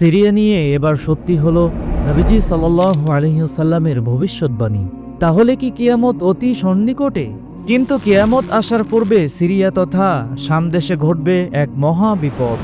Syria নিয়ে এবার সত্যি হল নবীজি সাল্লাহ আলহিউসাল্লামের ভবিষ্যৎবাণী। তাহলে কি কিয়ামত অতি সন্নিকটে? কিন্তু কিয়ামত আসার পূর্বে সিরিয়া তথা সামদেশে ঘটবে এক মহা বিপদ।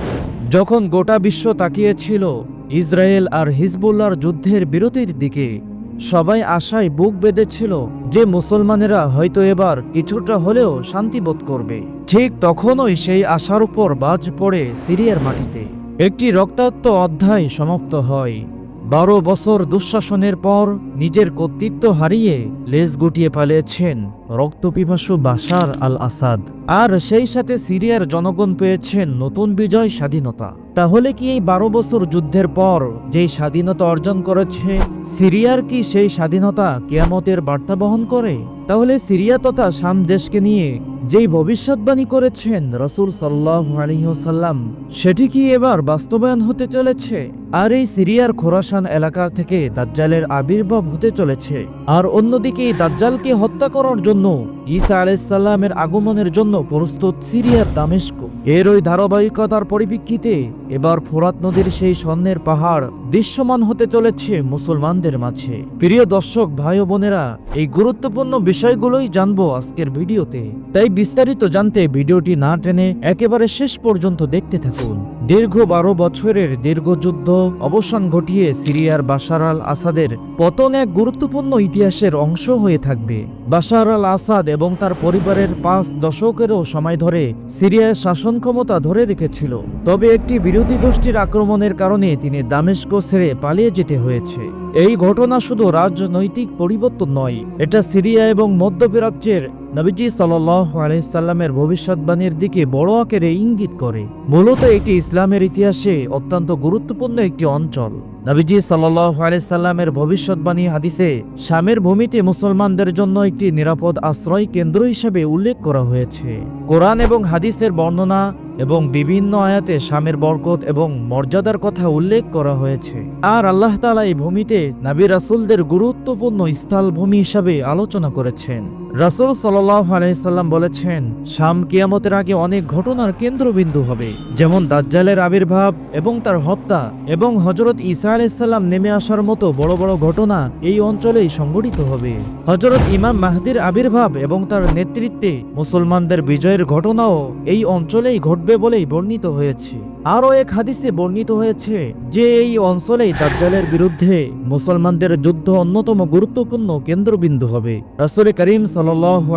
যখন গোটা বিশ্ব তাকিয়েছিল ইসরায়েল আর হিজবুল্লার যুদ্ধের বিরতির দিকে, সবাই আশায় বুক বেঁধেছিল যে মুসলমানেরা হয়তো এবার কিছুটা হলেও শান্তি বোধ করবে। ঠিক তখনই সেই আশার উপর বাজ পড়ে সিরিয়ার মাটিতে। একটি রক্তাক্ত অধ্যায় সমাপ্ত হয়। বারো বছর দুঃশাসনের পর নিজের কর্তৃত্ব হারিয়ে লেজ গুটিয়ে পালিয়েছেন রক্তপিপাসু বাশার আল আসাদ আর সেই সাথে সিরিয়ার জনগণ পেয়েছেন নতুন বিজয় স্বাধীনতা। তাহলে কি এই বারো বছর যুদ্ধের পর যেই স্বাধীনতা অর্জন করেছে, সিরিয়ার কি সেই স্বাধীনতা কেয়ামতের বার্তা বহন করে? তাহলে সিরিয়া তথা শাম দেশকে নিয়ে যেই ভবিষ্যৎবাণী করেছেন রসুল সাল্লাহ আলহিহসাল্লাম সেটি কি এবার বাস্তবায়ন হতে চলেছে? আর এই সিরিয়ার খোরাসান এলাকা থেকে দাজ্জালের আবির্ভাব হতে চলেছে। আর অন্যদিকে দাজ্জালকে হত্যা করার জন্য ঈসা আলাইসাল্লামের আগমনের জন্য প্রস্তুত সিরিয়ার দামেস্ক। এর ওই ধারাবাহিকতার পরিপ্রেক্ষিতে এবার ফোরাত নদীর সেই স্বর্ণের পাহাড় দৃশ্যমান হতে চলেছে মুসলমানদের মাঝে। প্রিয় দর্শক, ভাই বোনেরা, এই গুরুত্বপূর্ণ বিষয়গুলোই জানব আজকের ভিডিওতে। তাই বিস্তারিত জানতে ভিডিওটি না টেনে একেবারে শেষ পর্যন্ত দেখতে থাকুন। দীর্ঘ বারো বছরের দীর্ঘযুদ্ধ অবসান ঘটিয়ে সিরিয়ার বাশার আল আসাদের পতন এক গুরুত্বপূর্ণ ইতিহাসের অংশ হয়ে থাকবে। বাশার আল আসাদ এবং তার পরিবারের পাঁচ দশকেরও সময় ধরে সিরিয়ার শাসন ক্ষমতা ধরে রেখেছিল। তবে একটি বিরোধী গোষ্ঠীর আক্রমণের কারণে তিনি দামেস্ক ছেড়ে পালিয়ে যেতে হয়েছে। এই ঘটনা শুধু রাজনৈতিক পরিবর্তন নয়, এটা সিরিয়া এবং মধ্যপ্রাচ্যের নবীজি সাল্লাইসাল্লামের ভবিষ্যৎবাণীর দিকে বড় আকারে ইঙ্গিত করে। মূলত এটি ইসলামের ইতিহাসে অত্যন্ত গুরুত্বপূর্ণ একটি অঞ্চল। নবীজি সাল্লাইসাল্লামের ভবিষ্যৎবাণী হাদিসে স্বামীর ভূমিতে মুসলমানদের জন্য একটি নিরাপদ আশ্রয় কেন্দ্র হিসেবে উল্লেখ করা হয়েছে। কোরআন এবং হাদিসের বর্ণনা এবং বিভিন্ন আয়াতে শামের বরকত এবং মর্যাদার কথা উল্লেখ করা হয়েছে। আর আল্লাহ তালা এই ভূমিতে নাবি রাসুলদের গুরুত্বপূর্ণ স্থল ভূমি হিসাবে আলোচনা করেছেন। রাসুল সাল্লাহ আলাইসাল্লাম বলেছেন, শাম কিয়ামতের আগে অনেক ঘটনার কেন্দ্রবিন্দু হবে, যেমন দাজ্জালের আবির্ভাব এবং তার হত্যা এবং হজরত ঈসা আলাইসাল্লাম নেমে আসার মতো বড় বড় ঘটনা এই অঞ্চলেই সংঘটিত হবে। হজরত ইমাম মাহদির আবির্ভাব এবং তার নেতৃত্বে মুসলমানদের বিজয়ের ঘটনাও এই অঞ্চলেই ঘটবে। বলেই বর্ণিত হয়েছে। আরও এক হাদিসে বর্ণিত হয়েছে যে এই অঞ্চলেই দাজ্জালের বিরুদ্ধে মুসলমানদের যুদ্ধ অন্যতম গুরুত্বপূর্ণ কেন্দ্রবিন্দু হবে। রাসুল করিম সাল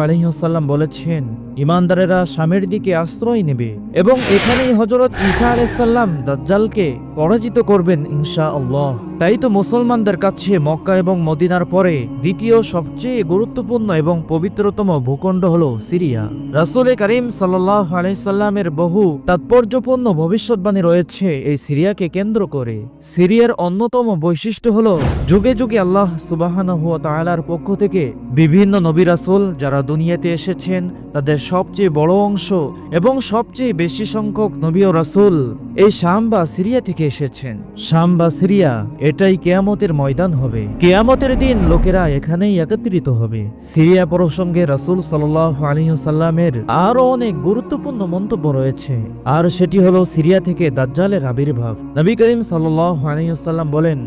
আলহিহাল্লাম বলেছেন, ইমানদারেরা স্বামীর দিকে আশ্রয় নেবে এবং এখানেই হজরত ঈসা আলাইসাল্লাম দাজ্জালকে পরাজিত করবেন ইনশা আল্লাহ তাই তো মুসলমানদের কাছে মক্কা এবং মদিনার পরে দ্বিতীয় সবচেয়ে গুরুত্বপূর্ণ এবং পবিত্রতম ভূখণ্ড হল সিরিয়া। রাসুল করিম সাল্লাহ আলাইসাল্লামের বহু তাৎপর্যপূর্ণ ভবিষ্যৎবাণী রয়েছে এই সিরিয়াকে কেন্দ্র করে। সিরিয়ার অন্যতম বৈশিষ্ট্য হল যুগে যুগে আল্লাহ সুবাহান তালার পক্ষ থেকে বিভিন্ন নবী রাসুল যারা দুনিয়াতে এসেছেন, তাদের সবচেয়ে বড় অংশ এবং সবচেয়ে বেশি সংখ্যক নবী ও রাসুল এই শাম বা সিরিয়া থেকে এসেছেন। শাম বা সিরিয়া এটাই কেয়ামতের ময়দান হবে। কেয়ামতের দিন লোকেরা এখানেই একত্রিত হবে। সিরিয়া প্রসঙ্গে রাসুল সাল্লাহ আলিহাল্লামের আরও অনেক গুরুত্বপূর্ণ মন্তব্য রয়েছে। আর সেটি হলো সিরিয়া থেকে দাজ্জালের আবির্ভাব। নবী করিম সাল্লাহ আলিহাল্লাম বলেন,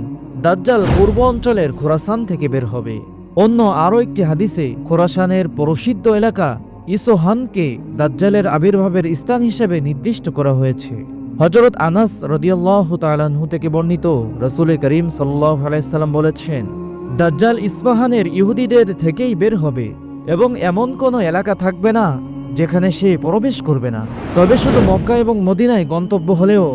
দাজ্জাল পূর্ব অঞ্চলের খোরাসান থেকে বের হবে। অন্য আরও একটি হাদিসে, খোরাসানের প্রসিদ্ধ এলাকা ইসোহানকে দাজ্জালের আবির্ভাবের স্থান হিসেবে নির্দিষ্ট করা হয়েছে। হজরত আনাস রদিয়াল্লাহ তালাহু থেকে বর্ণিত রসুল করিম সাল্লাহ বলেছেন, দাজ্জাল ইস্পাহানের ইহুদিদের থেকেই বের হবে এবং এমন কোনো এলাকা থাকবে না যেখানে সে প্রবেশ করবে না। তবে শুধু মক্কা এবং মদিনায় গন্তব্য হলেও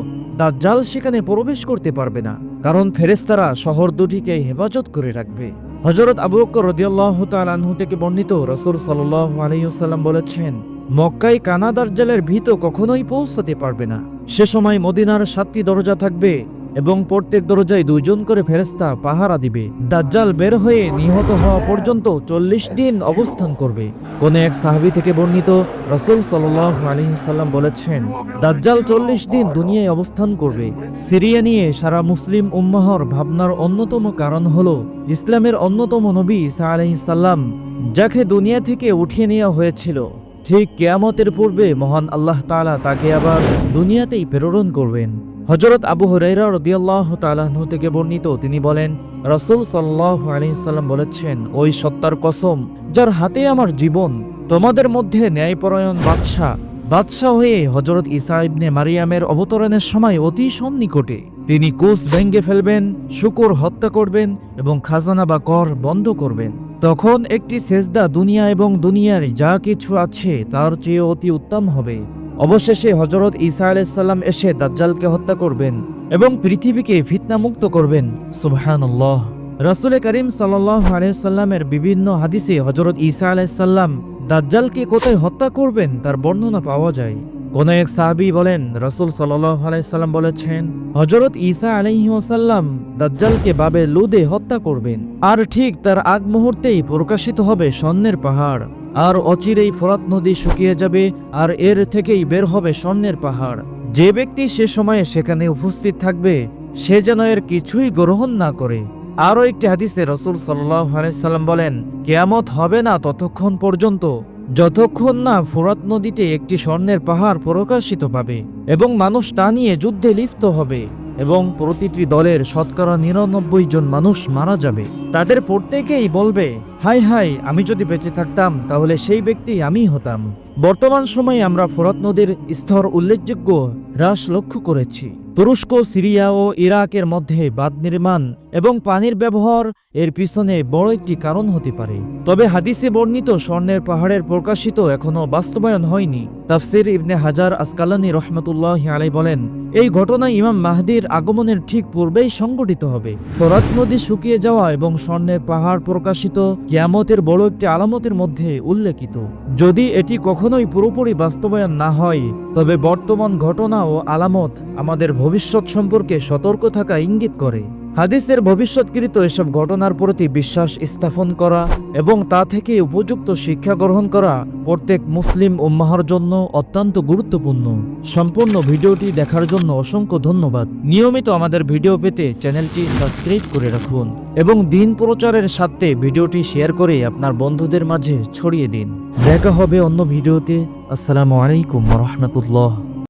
দাজ্জাল সেখানে প্রবেশ করতে পারবে না, কারণ ফেরেস্তারা শহর দুটিকে হেফাজত করে রাখবে। হজরত আবু বকর রদিয়াল্লাহ তালাহু থেকে বর্ণিত রসুল সাল্লাহ আলহিউসাল্লাম বলেছেন, মক্কায় কানা দাজ্জালের ভীত কখনোই পৌঁছাতে পারবে না। সে সময় মদিনার সাতটি দরজা থাকবে এবং প্রত্যেক দরজায় দুইজন করে ফেরেস্তা পাহারা দিবে। দাজ্জাল বের হয়ে নিহত হওয়া পর্যন্ত চল্লিশ দিন অবস্থান করবে। কোন এক সাহাবি থেকে বর্ণিত রসুল সাল্লাহ আলহিসাল্লাম বলেছেন, দাজ্জাল চল্লিশ দিন দুনিয়ায় অবস্থান করবে। সিরিয়া নিয়ে সারা মুসলিম উম্মাহর ভাবনার অন্যতম কারণ হল ইসলামের অন্যতম নবী ইসা আলহিসাল্লাম যাকে দুনিয়া থেকে উঠিয়ে নেওয়া হয়েছিল। ঠিক কেয়ামতের পূর্বে মহান আল্লাহ তাআলা তাকে আবার দুনিয়াতেই প্রেরণ করবেন। হজরত আবু হুরাইরা রদিয়াল্লাহ তালাহু থেকে বর্ণিত তিনি বলেন, রসুল সাল্লাহ আলহিসাল্লাম বলেছেন, ওই সত্তার কসম, যার হাতে আমার জীবন, তোমাদের মধ্যে ন্যায়পরায়ণ বাদশাহ বাদশাহ হয়ে হজরত ইসা ইবনে মারিয়ামের অবতরণের সময় অতি সন্নিকটে। তিনি কুশ ভেঙ্গে ফেলবেন, শুকুর হত্যা করবেন এবং খাজানা বা কর বন্ধ করবেন। তখন একটি সেজদা দুনিয়া এবং দুনিয়ার যা কিছু আছে তার চেয়ে অতি উত্তম হবে। অবশেষে হজরত ঈসা আলাইসাল্লাম এসে দাজ্জালকে হত্যা করবেন এবং পৃথিবীকে ফিতনামুক্ত করবেন। সুবহানাল্লাহ। রাসুল করিম সাল্লাহ আলাইসাল্লামের বিভিন্ন হাদিসে হজরত ঈসা আলাইসাল্লাম দাজ্জালকে কোথায় হত্যা করবেন তার বর্ণনা পাওয়া যায়। কোন এক সাহাবী বলেন, রসুল সাল্লাহ আলাইসাল্লাম বলেছেন হজরত ঈসা আলাইহি ওয়াসাল্লাম দাজ্জালকে বাবে লুদে হত্যা করবেন। আর ঠিক তার আগ মুহূর্তেই প্রকাশিত হবে স্বর্ণের পাহাড়। আর অচিরেই ফরাত নদী শুকিয়ে যাবে, আর এর থেকেই বের হবে স্বর্ণের পাহাড়। যে ব্যক্তি সে সময়ে সেখানে উপস্থিত থাকবে, সে যেন এর কিছুই গ্রহণ না করে। আরও একটি হাদিসে রসুল সাল্লাহ আলাইসাল্লাম বলেন, কেয়ামত হবে না ততক্ষণ পর্যন্ত। যতক্ষণ না ফোরাত নদীতে একটি স্বর্ণের পাহাড় প্রকাশিত পাবে এবং মানুষ তা নিয়ে যুদ্ধে লিপ্ত হবে এবং প্রতিটি দলের শতকরা নিরানব্বই জন মানুষ মারা যাবে। তাদের প্রত্যেকেই বলবে হাই হাই আমি যদি বেঁচে থাকতাম, তাহলে সেই ব্যক্তি আমি হতাম। বর্তমান সময়ে আমরা ফোরাত নদীর স্তর উল্লেখযোগ্য হ্রাস লক্ষ্য করেছি। তুরস্ক, সিরিয়া ও ইরাকের মধ্যে বাঁধ নির্মাণ এবং পানির ব্যবহার এর পিছনে বড় একটি কারণ হতে পারে। তবে হাদিসে বর্ণিত স্বর্ণের পাহাড়ের প্রকাশিত এখনও বাস্তবায়ন হয়নি। তাফসির ইবনে হাজার আসকালানি রহমতুল্লাহ আলাই বলেন এই ঘটনা ইমাম মাহদির আগমনের ঠিক পূর্বেই সংঘটিত হবে। ফরাত নদী শুকিয়ে যাওয়া এবং স্বর্ণের পাহাড় প্রকাশিত কিয়ামতের বড় একটি আলামতের মধ্যে উল্লেখিত। যদি এটি কখনোই পুরোপুরি বাস্তবায়ন না হয়, তবে বর্তমান ঘটনা ও আলামত আমাদের ভবিষ্যৎ সম্পর্কে সতর্ক থাকা ইঙ্গিত করে। হাদিসের ভবিষ্যৎকৃত এসব ঘটনার প্রতি বিশ্বাস স্থাপন করা এবং তা থেকে উপযুক্ত শিক্ষা গ্রহণ করা প্রত্যেক মুসলিম উম্মাহর জন্য অত্যন্ত গুরুত্বপূর্ণ। সম্পূর্ণ ভিডিওটি দেখার জন্য অসংখ্য ধন্যবাদ। নিয়মিত আমাদের ভিডিও পেতে চ্যানেলটি সাবস্ক্রাইব করে রাখুন এবং দিন প্রচারের সাথে ভিডিওটি শেয়ার করে আপনার বন্ধুদের মাঝে ছড়িয়ে দিন। দেখা হবে অন্য ভিডিওতে। আসসালামু আলাইকুম রহমতুল্লাহ।